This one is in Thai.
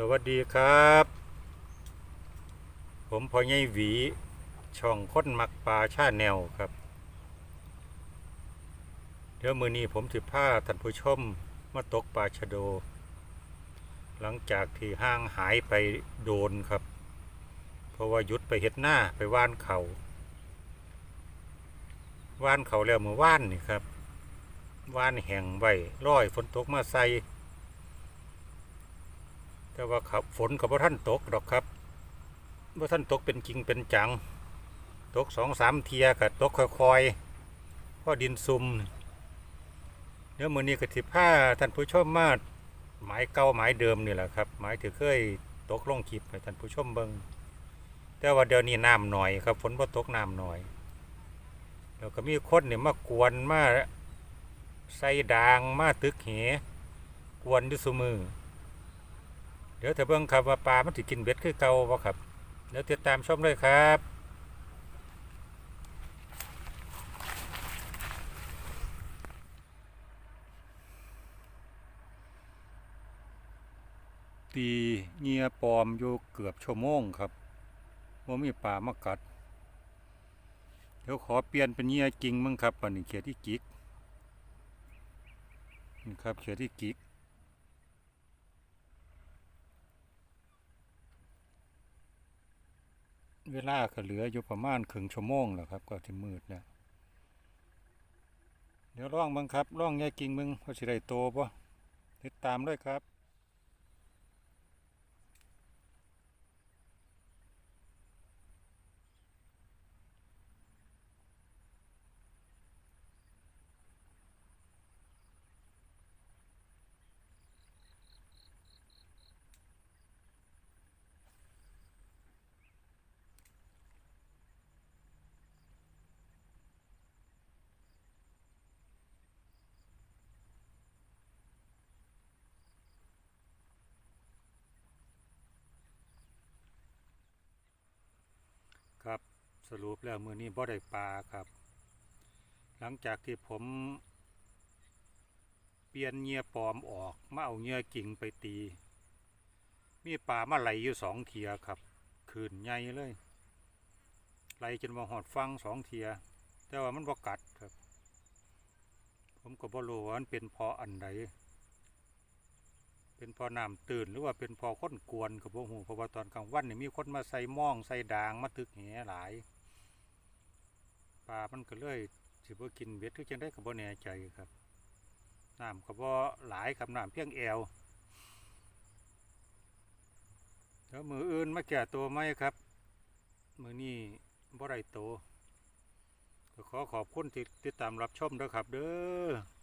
สวัสดีครับ ผมพอใหญ่หวี ช่องค้นมักปลาชาแนวครับ เดี๋ยวมือนี้ผมสิพาท่านผู้ชมมาตกปลาชะโด หลังจากที่ห้างหายไปโดนครับ เพราะว่ายุดไปเฮ็ดหน้าไปว่านเขาว่านเขาแล้วมือว่านนี่ครับว่านแห่งไว้ร้อยฝนตกมาใส่ แต่ว่าขับฝนกับว่าท่านตกดอกครับว่าท่านตกเป็นจริงเป็นจัง ตกสองสามเทียกับตกค่อยๆพ่อดินซุ่มเดี๋ยวมือนี้กับสิผ้าท่านผู้ชมมาหมายเก่าหมายเดิมนี่แหละครับ หมายที่เคยตกลงคลิปให้ท่านผู้ชมเบิงแต่ว่าเดี๋ยวนี้น้ำหน่อยครับฝนว่ตกน้ำหน่อยแล้วก็มีคนเนี่ยมากวนมาใส่ด่างมาตึกเหกวนด้วยสมือ เดี๋ยวถ้าเบิ่งครับว่าปลามันสิกินเบ็ดคือเก่าบ่ครับเดี๋ยวติดตามชมเลยครับตีเงียปลอมอยู่เกือบชั่วโมงครับว่ามีปลามากัด เดี๋ยวขอเปลี่ยนเป็นเงียจริงมั้งครับปันนี้เขียที่กิกนี่ครับเขียที่กิก เวลาก็เหลืออยู่ประมาณครึ่งชั่วโมงแล้วครับ ก็ที่มืดเนี่ยเดี๋ยวร่องบังครับร่องแง่กิ่งมึงว่าสิได้โตปะติดตามด้วยครับ สรุปแล้วมือนี้บ่ได้ปลาครับ หลังจากที่ผม เปลี่ยนเงียปลอมออกมาเอาเงียกิ่งไปตี มีปลามาไหลอยู่สองเทียครับคืนใหญ่เลยไหลจนมาหอดฟังสองเทีย แต่ว่ามันบ่กัดครับ ผมก็บ่รู้ว่ามันเป็นเพออันใดเป็นพอน้ำตื่นหรือว่าเป็นพอค้นกวนกับบ่หูเพราะว่าตอนกลางวันนี่มีคนมาใส่ม่องใส่ด่างมาตึกแหหลาย ปลามันก็เลยสิบ่กินเบ็ดคือจังได้กับ่แน่ใจครับน้ำก็บ่หลายครับน้ำเพียงแอวแล้วมืออื่นมาแก่ตัวไหมครับ มือนี่บ่ไรโตวก็ขอขอบคุณที่ติดตามรับชมด้วยครับ เด้อ